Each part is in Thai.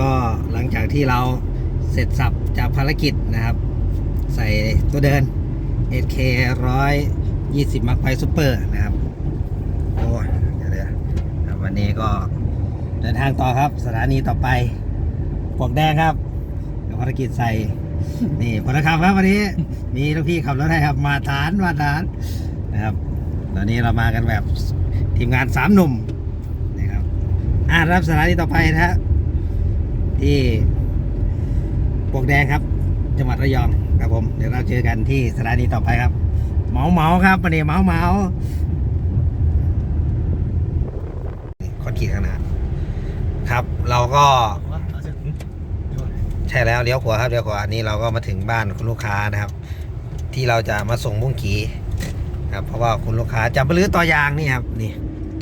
ก็หลังจากที่เราเสร็จสับจากภารกิจนะครับ ใส่ตัวเดิน SK 120มักไฟซูเปอร์นะครับ โอ้ยเดี๋ยวเดี๋ยวครับวันนี้ก็เดินทางต่อครับ สถานีต่อไปปวกแดงครับภารกิจใส่ นี่พลขับครับวันนี้ มีลูกพี่ขับรถให้ครับ มาฐานมาฐานนะครับตอนนี้เรามากันแบบทีมงานสามหนุ่มนะครับอ่ารับสถานีต่อไปนะฮะ ที่ปวกแดงครับ จังหวัดระยองครับผม เดี๋ยวเราเจอกันที่สถานีต่อไปครับ เมาเมาครับวันนี้เมาเมาคอนขีดข้างหน้าครับ เราก็ใช่แล้วเลี้ยวขวาครับเลี้ยวขวาอันนี้เราก็มาถึงบ้านคุณลูกค้านะครับ ที่เราจะมาส่งบุ้งกีครับเพราะว่าคุณลูกค้าจะมาลื้อต่อยางนี่ครับนี่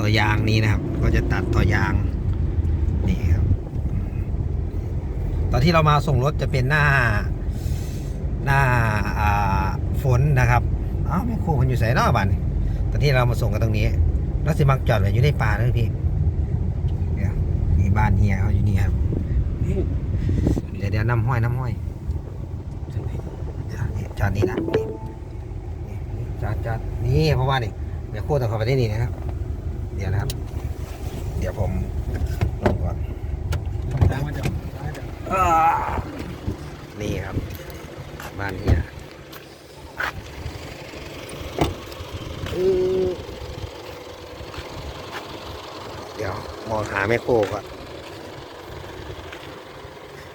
ต่อยางนี้นะครับ ก็จะตัดต่อยางนี่ครับ ตอนที่เรามาส่งรถจะเป็นหน้าหน้าอ่าฝนนะครับอ้าวแม่ครูมันอยู่ใส่นอกบ้านตอนที่เรามาส่งกันตรงนี้รถสิมักจอดไว้อยู่ในป่าเลยพี่นี่ยมีบ้านเฮียเขาอยู่นี่ครับเดี๋ยวเดี๋ยวน้ำห้อยน้ำห้อยเดี๋ยวนี่นะจานจานนี่เพราะว่านี่เดี๋ยวโคตรต้องเข้าไปที่นี่นะครับ เดี๋ยวนะครับ เดี๋ยวผมลงก่อนอ่า นี่ครับ บ้านเฮียเดี๋ยวมองหาแม่โคก่อน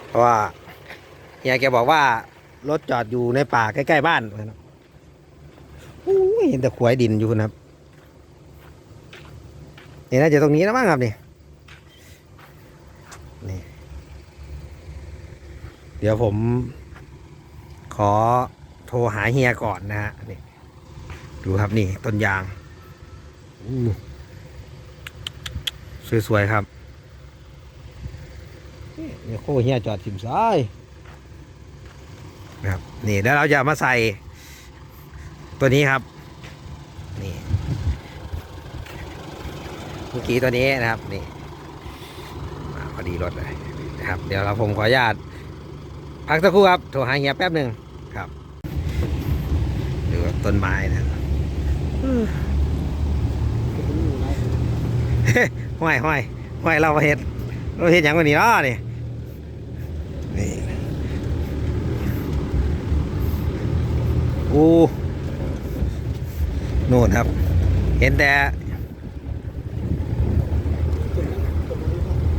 เพราะว่าเฮียแกบอกว่ารถจอดอยู่ในป่าใกล้ ๆ บ้านนะอู้ยเห็นแต่ขวายดินอยู่นะครับนี่น่าจะตรงนี้แล้วมั้งครับนี่นี่ เดี๋ยวผม ขอโทรหาเฮียก่อนนะฮะนี่ดูครับนี่ต้นยางสวยๆครับเนี่ยโคเฮียจอดทิมซ้ายนะครับนี่แล้วเราจะมาใส่ตัวนี้ครับนี่เมื่อกี้ตัวนี้นะครับนี่มาพอดีรถเลยนะครับ เดี๋ยวเราผมขออนุญาต พักสักครู่ครับโทรหาเฮียแป๊บหนึ่งครับดูต้นไม้นะห้อยห้อยห้อยเราเห็ดเราเห็ดอย่างวันนี้เนาะนี่นี่อู้นู่นครับ เห็นแต่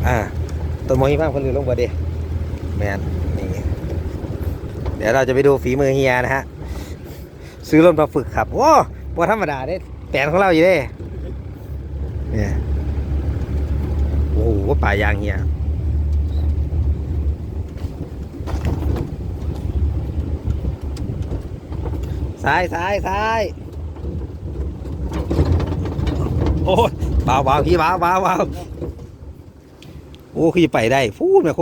อ่าต้นไม้บ้างคนอื่นลงบ่ดิแมน เดี๋ยวเราจะไปดูฝีมือเฮียนะฮะ ซื้อรถมาฝึกขับ โอ้บ่ธรรมดาเด้แปลนของเราอยู่เด้เนี่ยโอ้โหป่ายางเฮียซ้ายซ้ายซ้ายโอ้ยเบาเบาพี่เบาเบาเบาโอ้คือไปได้ฟูดแม่โค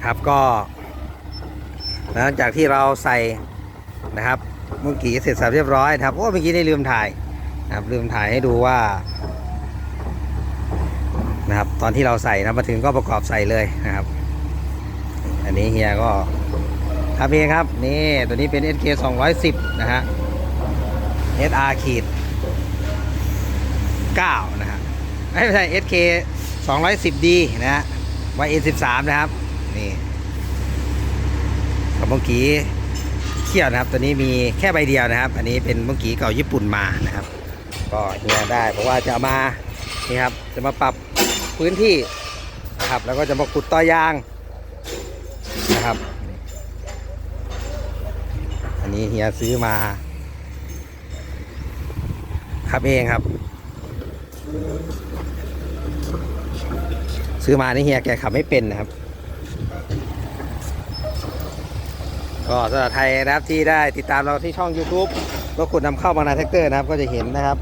นะครับก็หลังจากที่เราใส่นะครับเมื่อกี้เสร็จสับเรียบร้อยนะครับโอ้เมื่อกี้ได้ลืมถ่ายนะครับลืมถ่ายให้ดูว่านะครับตอนที่เราใส่นะมาถึงก็ประกอบใส่เลยนะครับ อันนี้เฮียก็ทำเองครับนี่ตัวนี้เป็น SK 210 นะฮะ SR ขีด9นะฮะไม่ใช่ SK 210D นะฮะ YN13 นะครับ นี่กับเมื่อกี้เขี้ยวนะครับ ตัวนี้มีแค่ใบเดียวนะครับ อันนี้เป็นเมื่อกี้เก่าญี่ปุ่นมานะครับ ก็เฮียได้เพราะว่าจะามานี่ครับจะมาปรับพื้นที่นะครับ แล้วก็จะมาขุดต่อยางนะครับ อันนี้เฮียซื้อมา ครับเองครับ ซื้อมานี่เฮียแกขับไม่เป็นนะครับ ก็สำหรับไทยนะครับที่ได้ติดตามเราที่ช่อง YouTube รถขุดนำเข้าบานาแท็กเตอร์นะครับ ก็จะเห็นนะครับ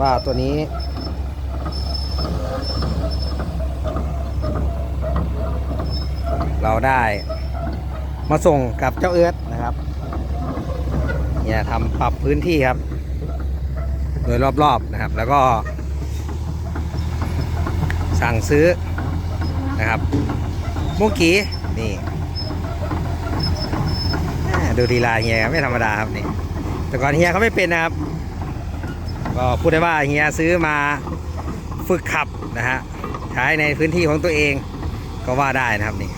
ว่าตัวนี้ เราได้มาส่งกับเจ้าเอิร์ธนะครับเนี่ยทำปรับพื้นที่ครับ โดยรอบๆนะครับ แล้วก็ สั่งซื้อนะครับมุกกี้นี่ ดูลีลาเฮียไม่ธรรมดาครับนี่แต่ก่อนเฮียเขาไม่เป็นนะครับ ก็พูดได้ว่าเฮียซื้อมาฝึกขับนะฮะใช้ในพื้นที่ของตัวเองก็ว่าได้นะครับนี่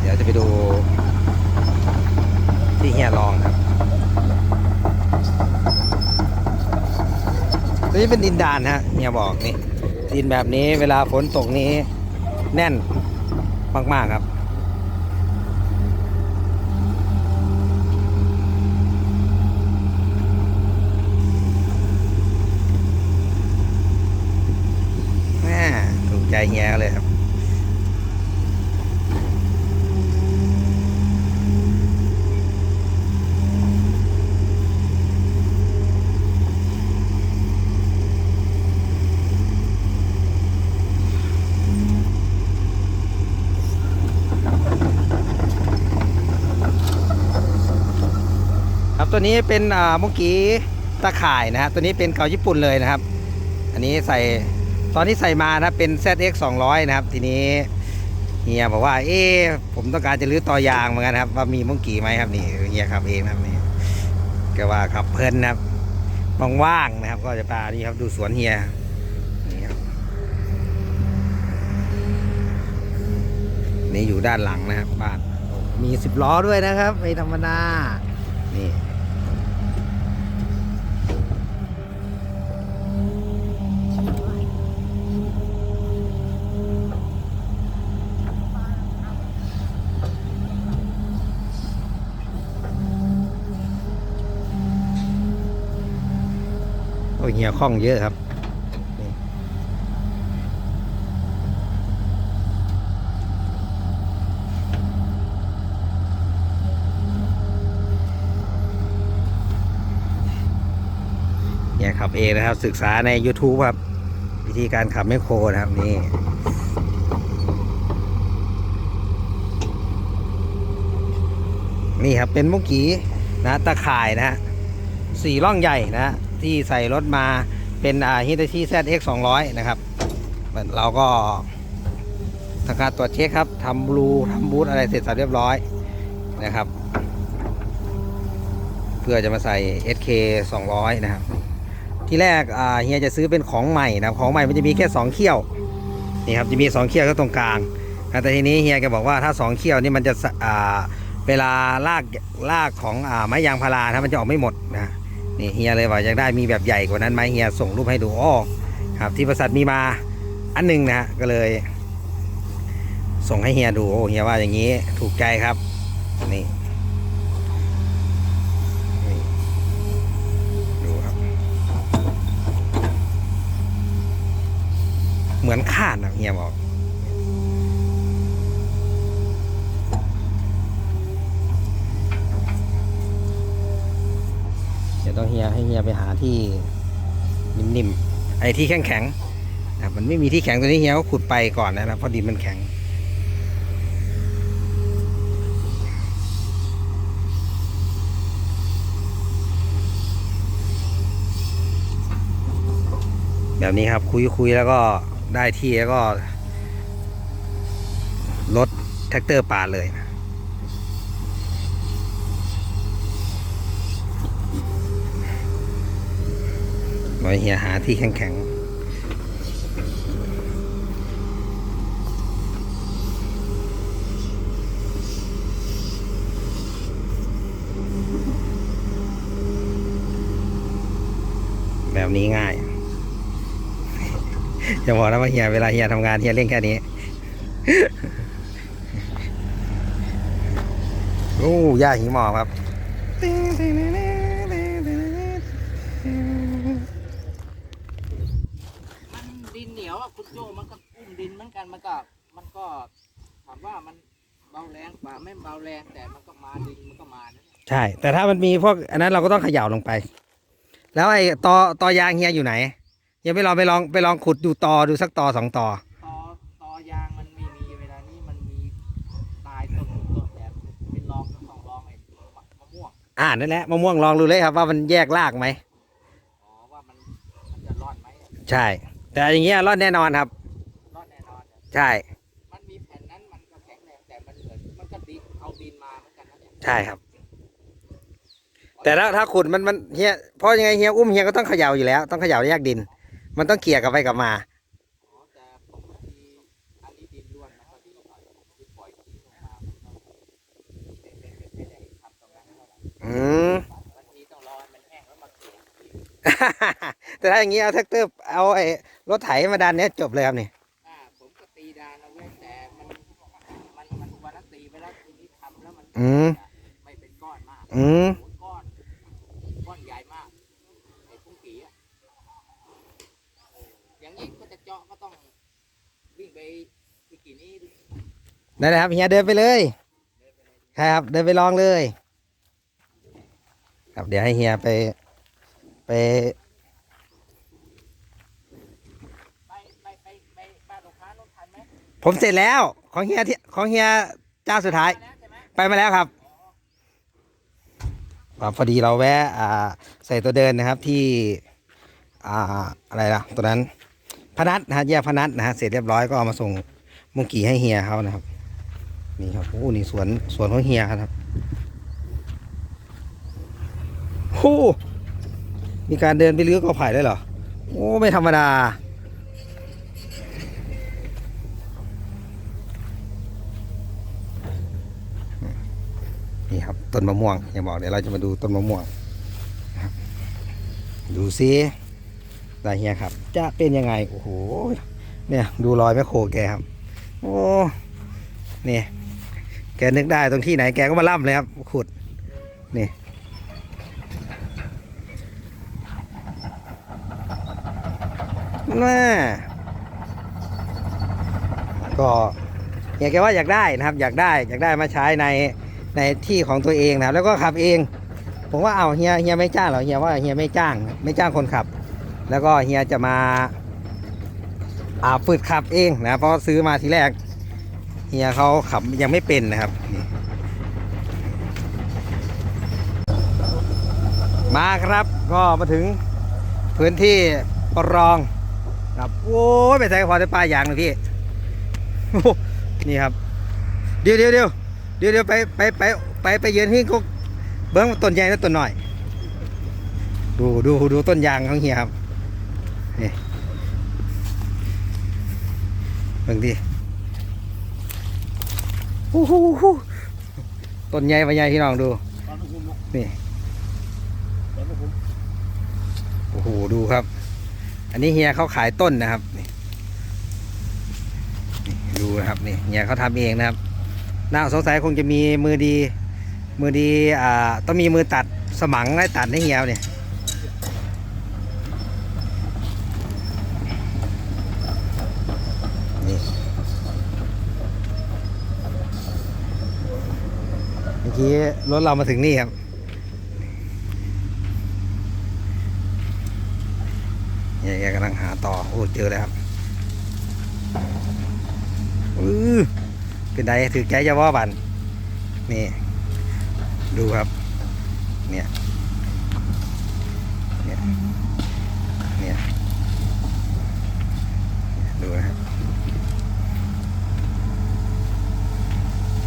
เดี๋ยวจะไปดูที่เฮียลองครับ ตัว นี้เป็นดินดานฮะเนี่ยบอกนี่ ดินแบบนี้เวลาฝนตกนี้ แน่นมาก ๆ ครับแม่ถูกใจเฮียเลยครับ นี้เป็นเมื่อกี้ตะข่ายนะฮะตัวนี้เป็นเก่าญี่ปุ่นเลยนะครับ อันนี้ใส่ตอนที่ใส่มานะเป็น ZX 200 นะครับ ทีนี้เฮียบอกว่าเอ๊ผมต้องการจะรื้อต่อยางเหมือนกันครับ ว่ามีมุ้งกี่ไหมครับนี่เฮียขับเองนะครับนี่ก็ว่าขับเพลินนะครับว่างๆนะครับ ก็จะพานี่ครับดูสวนเฮียนี่ครับนี่อยู่ด้านหลังนะครับบ้านมีสิบล้อด้วยนะครับไม่ธรรมดานี่ โอ้ยเหี่ยข้องเยอะครับเหี่ยขับเองนะครับ ศึกษาใน YouTube ครับ วิธีการขับแมคโครนะครับนี่นี่ครับเป็นมุกี้นะตะข่ายนะฮะสี่ร่องใหญ่นะ ที่ใส่รถมาเป็นฮิตาชิ ZX 200 นะครับ เราก็ทำการตรวจเช็คครับทำบลูทำบูทอะไรเสร็จสับเรียบร้อยนะครับ เพื่อจะมาใส่ SK 200 นะครับ ที่แรกเฮียจะซื้อเป็นของใหม่นะของใหม่มันจะมีแค่ 2 เขี้ยวนี่ครับจะมี 2 เขี้ยวก็ตรงกลางแต่ทีนี้เฮียแกบอกว่าถ้า 2 เขี้ยวนี่มันจะะเวลาลากลากของอไม้ยางพารานะมันจะออกไม่หมดนะ นี่เฮียเลยว่าอยากได้มีแบบใหญ่กว่านั้นไหมเฮียส่งรูปให้ดูอ้อครับ ที่บริษัทมีมาอันหนึงนะฮะก็เลย ส่งให้เฮียดูโอ้เฮียว่าอย่างนี้ถูกใจครับนี่นี่ดูครับ เหมือนคาดนะเฮียบอก เฮียให้เฮียไปหาที่นิ่มๆไอ้ที่แข็งๆนะมันไม่มีที่แข็งตัวนี้เฮียก็ขุดไปก่อนนะครับเพราะดินมันแข็งแบบนี้ครับคุยคุยแล้วก็ได้ที่แล้วก็ รถแท็กเตอร์ป่าดเลยนะ ไว้เฮียหาที่แข็งๆแบบนี้ง่าย จะบอกนะว่าเฮียเวลาเฮียทำงานเฮียเล่นแค่นี้ โอ้ย่าหิมอครับ บาแรงแต่มันก็มาดึงมันก็มานะใช่ แต่ถ้ามันมีพวกอันนั้นเราก็ต้องเขย่าลงไป แล้วไอ้ตอตอยางเฮียอยู่ไหนยังไม่ลองไปลองไปลองขุดดูตอดูสักตอสองตอตอยางมันไม่มีเวลานี้มันมีตายต้นต้นแบบเป็องของรองไอ้มะม่วงอ่านั่นแหละมะม่วงลองดูเลยครับว่ามันแยกรากไหมอ๋อว่ามันมันจะรอดไหมใช่ แต่อย่างเงี้ยรอดแน่นอนครับ รอดแน่นอน ใช่ ใช่ครับ แต่ถ้าถ้าขุดมันมันเฮียเพราะยังไงเฮียอุ้มเฮียก็ต้องเขย่าอยู่แล้ว ต้องเขย่าแยกดิน มันต้องเกี่ยกลับไปกลับมาอ๋อแต่ปกติอันนี้ดินล้วนมันก็ดีหน่อยคือปล่อยทิ้งลงมามันก็ไม่ไม่ไม่ไม่ได้ทำตรงนั้นเท่าไหร่อืมบางทีต้องรอให้มันแห้งแล้วมาเกี่ยวอีกทีแต่ถ้าอย่างงี้เอาแท็กเตอร์เอาไอ้รถไถมาดันเนี้ยจบเลยครับนี่อ่าผมก็ตีดานเอาไว้แต่มันมันมันวันนั้นตีไปแล้วทีนี้ทำแล้วมันอืมไม่เป็นก้ อนมากอืมก้อนก้อนใหญ่มากไอ้พุ่งกีอะอย่างนี้ก็จะเจาะก็ต้องวิ่งไปที่กี่นี้ดินั่นแหละครับเฮียเดินไปเลยครับ เดินไปลองเลย ครับเดี๋ยวให้เฮียไปไปไปไปไปไปบ้าลูกค้าไหมผมเสร็จแล้วของเฮียที่ของเฮียเจ้าสุดท้าย ไปมาแล้วครับ พอดีเราแวะใส่ตัวเดินนะครับที่ออะไรล่ะตัวนั้นพนัทนะฮะแยกพนัทนะฮะเสร็จเรียบร้อยก็เอามาส่งมุงกีให้เฮียเขานะครับ นี่ครับโอ้นี่สวนสวนของเฮียครับโอ้มีการเดินไปเรื้อกอไผ่ด้วยเหรอโอ้ไม่ธรรมดา นี่ครับต้นมะม่วงอย่าบอกเดี๋ยวเราจะมาดูต้นมะม่วงดูซิได้เฮียครับ จะเป็นยังไงโอ้โหเนี่ยดูรอยแม่โคแกครับ โอ้เนี่ยแกนึกได้ตรงที่ไหนแกก็มาล่ำเลยครับ ขุดนี่น่าก็เฮียแกว่าอยากได้นะครับ อยากได้อยากได้มาใช้ใน ในที่ของตัวเองนะแล้วก็ขับเอง ผมว่าเอาเฮียเฮียไม่จ้างหรอเฮียว่าเฮียไม่จ้าง ไม่จ้างคนขับ แล้วก็เฮียจะมาอ่าฝึกขับเองนะเพราะซื้อมาทีแรกเฮียเขาขับยังไม่เป็นนะครับ มาครับก็มาถึงพื้นที่ปรองครับโอ้ยไปใส่พอได้ปลายางเลยพี่นี่ครับเดี๋ยวเดี๋ยวเดี๋ยว ดี๋ยวเดี๋ยวไปไปไปไปไปเยืนที่ก็เบิ้งต้นใหญ่และต้นหน้อย ดูดูดูต้นยางของเฮียครับนี่เบิ่งดิโอ้โหต้นใหญ่ไปใหญ่พี่น้องดูนี่โอ้โหดูครับ อันนี้เฮียเขาขายต้นนะครับนี่ดูนะครับนี่เฮียเขาทำเองนะครับ น่าสงสัยคงจะมีมือดี มือดีอ่าต้องมีมือตัดสมังให้ตัดให้เหี่ยวเนี่ยนี่เมื่อกี้รถเรามาถึงนี่ครับเนี่ยกำลังหาต่อ โอ้ เจอแล้วครับ อือ เป็นไดถือใจจะว่าบันนี่ ดูครับ เนี่ยเนี่ยเนี่ยดูนะครับ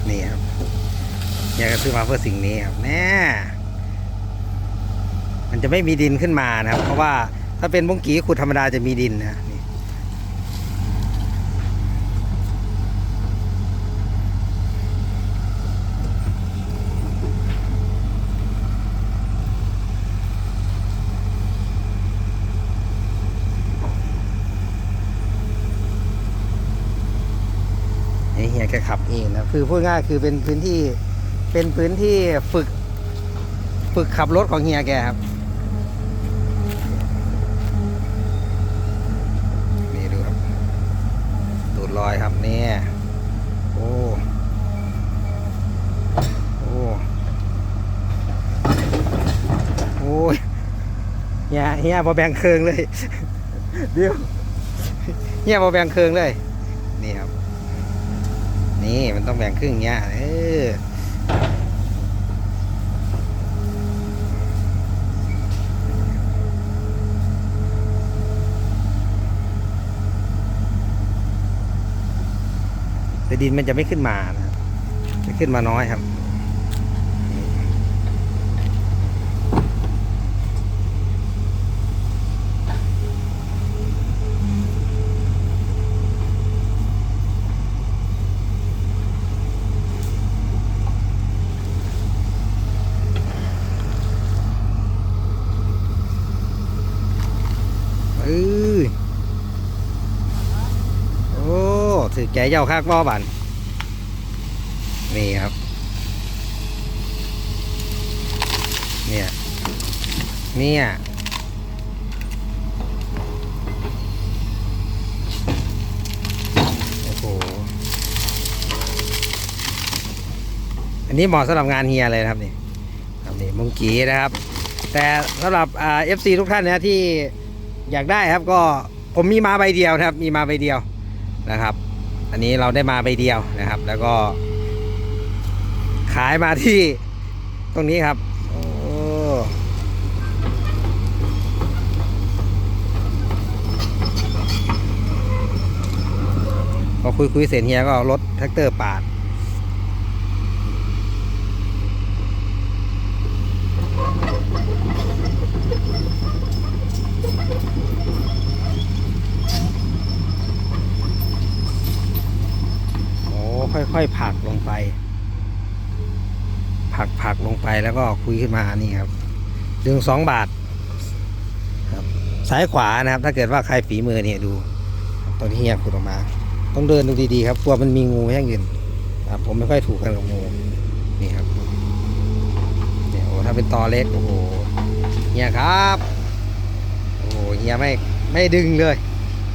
นี่ครับอยากจะซื้อมาเพื่อสิ่งนี้ครับแน่มันจะไม่มีดินขึ้นมานะครับ เพราะว่าถ้าเป็นบุ้งกีขุดธรรมดาจะมีดินนะ ฮียแกขับเองนะคือพูดง่ายคือเป็นพื้นที่เป็นพื้นที่ฝึก ฝึกขับรถของเฮียแกครับนี่ดูครับตูดลอยครับเนี่ยโอ้โอ้โอ้ยเฮียเฮียพอแบ่งเคืองเลยเดี๋ยวเฮียพอแบ่งเคืองเลยนี่ครับ นี้มันต้องแบ่งครึ่งเงี้ยเออคือดินมันจะไม่ขึ้นมานะจะขึ้นมาน้อยครับ ถือแกเย้าคักบ่บันนี่ครับ เนี่ยเนี่ยโอ้โหอันนี้เหมาะสำหรับงานเฮียเลยครับนี่ครับนี่มุงกีนะครับ แต่สำหรับเอฟซีทุกท่านนะที่อยากได้ครับก็ผมมีมาใบเดียวนะครับ มีมาใบเดียวนะครับ อันนี้เราได้มาใบเดียวนะครับ แล้วก็ ขายมาที่ตรงนี้ครับพอคุยคุยเสร็จเฮียก็เอารถแท็กเตอร์ปาด โอ้ ค่อยๆผักลงไป ผักผักลงไปแล้วก็คุยขึ้นมานี่ครับดึงสองบาทครับซ้ายขวานะครับ ถ้าเกิดว่าใครฝีมือเนี่ยดูตอนที่เฮียขุดออกมา ต้องเดินดูดีๆครับกลัวมันมีงูอย่งอื่นครับผมไม่ค่อยถูกกันกับงูนี่ครับเนี่ยโอ้ถ้าเป็นตอเล็กโอ้โหเฮียครับโอ้โหเฮียไม่ไม่ดึงเลย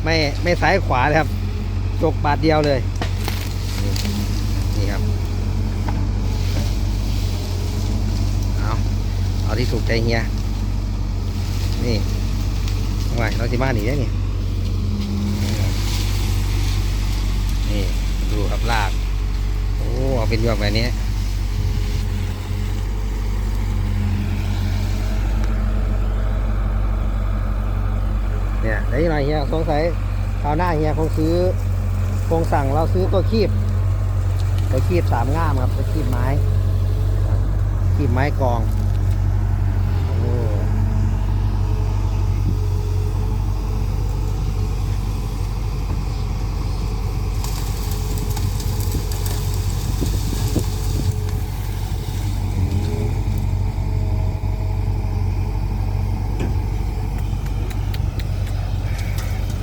ไม่ไม่ซ้ายขวาเลยครับจกบาทเดียวเลย นี่ครับ เอา เอาที่ถูกใจเฮีย นี่ทำไมเราจะมาหนีได้นี่นี่ดูครับลาก โอ้เอาเป็นยวกแบบนี้เนี่ยได้ยังไงเฮียสงสัยคราวหน้าเฮียคงซื้อคงสั่งเราซื้อตัวคีบตัวคีบสามง่ามครับตัวคีบไม้คีบไม้กองโอ้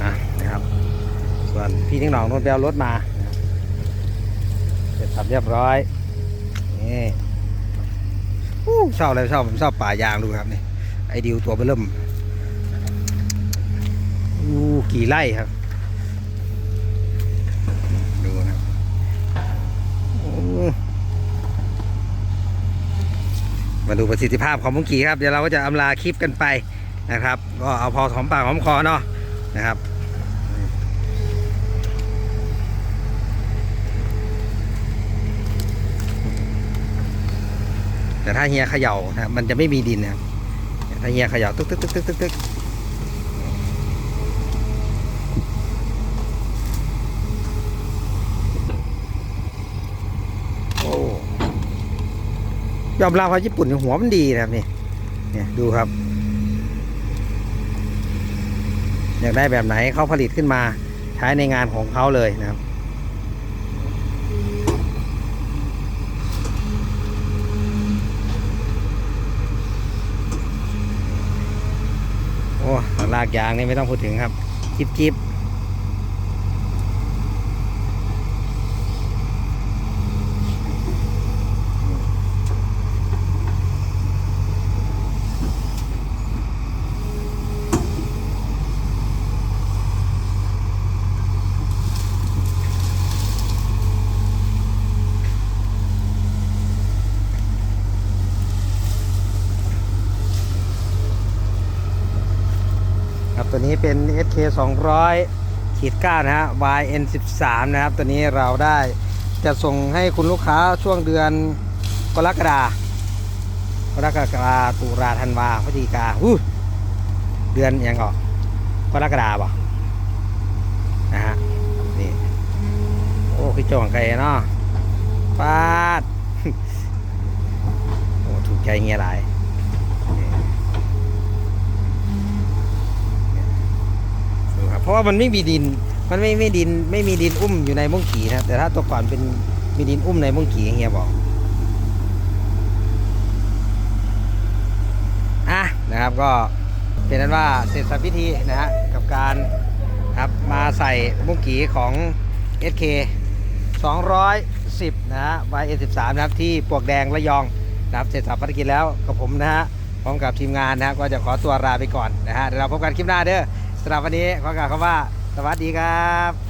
อะนะครับ ส่วนพี่ทิ้งหนองโดนไปเอารถมาเสร็จสับเรียบร้อยนี่ชอบเลยชอบผมชอบป่ายางดูครับนี่ไอดิวตัวเริ่มอู้กี่ไร่ครับดูนะครับมาดูประสิทธิภาพของมุงกีครับเดี๋ยวเราก็จะอำลาคลิปกันไปนะครับ ก็เอาพอหอมปากหอมคอเนาะนะครับ แต่ถ้าเฮียเขย่านะครับมันจะไม่มีดินนะครับถ้าเฮียเขย่าตึกตึกตึกตึกตึกตึกโอ้ยอมรับว่าญี่ปุ่นหัวมันดีนะครับนี่เนี่ยดูครับ อยากได้แบบไหนเขาผลิตขึ้นมาใช้ในงานของเขาเลยนะครับ โอ้ ลากยางนี่ไม่ต้องพูดถึงครับจิบจิบ นี้เป็น SK 200ขีด9นะฮะ YN 13นะครับ ตัวนี้เราได้จะส่งให้คุณลูกค้าช่วงเดือนกรกฎาคมกรกฎาตุลาธันวาพฤศจิกาเดือนยังก่อกรกฎาบ่นะฮะนี่โอ้คือจองไก่เนาะปาดโอ้ถูกใจเงี้ยหลายดูค รับเพราะว่ามันไม่มีดิน มันไม่ไม่ดินไม่มีดินอุ้มอยู่ในมุ้งขี่นะครับแต่ถ้าตัวก่อนเป็นมีดินอุ้มในมุ้งขี่เฮียบอกอะนะครับก็เป็นนั้นว่าเสร็จสับพิธีนะฮะกับการครับมาใส่มุ้งกีของ SK 210 นะฮะ Y13 นะครับที่ปวกแดงระยองนะครับเสร็จสับภารกิจแล้วกับผมนะฮะพร้อมกับทีมงานนะฮะก็จะขอตัวลาไปก่อนนะฮะเดี๋ยวเราพบกันคลิปหน้าเด้อ สำหรับวันนี้ขอกล่าวคำว่า สวัสดีครับ